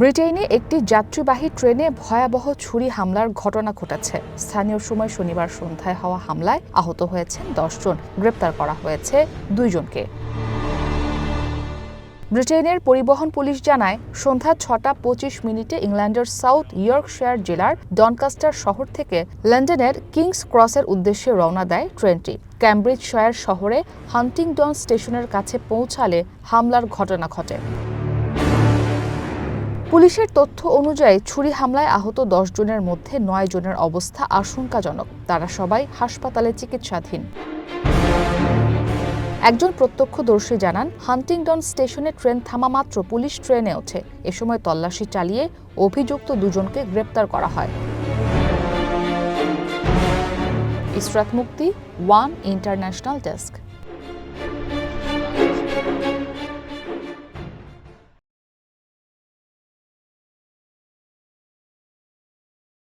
ব্রিটেনে একটি যাত্রীবাহী ট্রেনে ভয়াবহ ছুরি হামলার ঘটনা ঘটেছে। স্থানীয় সময় শনিবার সন্ধ্যায় হওয়া হামলায় আহত হয়েছেন দশজন গ্রেপ্তার করা হয়েছে দুইজনকে ব্রিটেনের পরিবহন পুলিশ জানায়, সন্ধ্যা ছটা পঁচিশ মিনিটে ইংল্যান্ডের সাউথ ইয়র্কশায়ার জেলার ডনকাস্টার শহর থেকে লন্ডনের কিংস ক্রসের উদ্দেশ্যে রওনা দেয় ট্রেনটি। ক্যামব্রিজশায়ার শহরে হান্টিংডন স্টেশনের কাছে পৌঁছালে হামলার ঘটনা ঘটে। পুলিশের তথ্য অনুযায়ী ছুরি হামলায় আহত দশ জনের মধ্যে নয় জনের অবস্থা আশঙ্কাজনক। তারা সবাই হাসপাতালে চিকিৎসাধীন। একজন প্রত্যক্ষদর্শী জানান হান্টিংডন স্টেশনে ট্রেন থামা মাত্র পুলিশ ট্রেনে ওঠে। এ সময় তল্লাশি চালিয়ে অভিযুক্ত দুজনকে গ্রেপ্তার করা হয়। ইসরাত মুক্তি, ওয়ান ইন্টারন্যাশনাল ডেস্ক।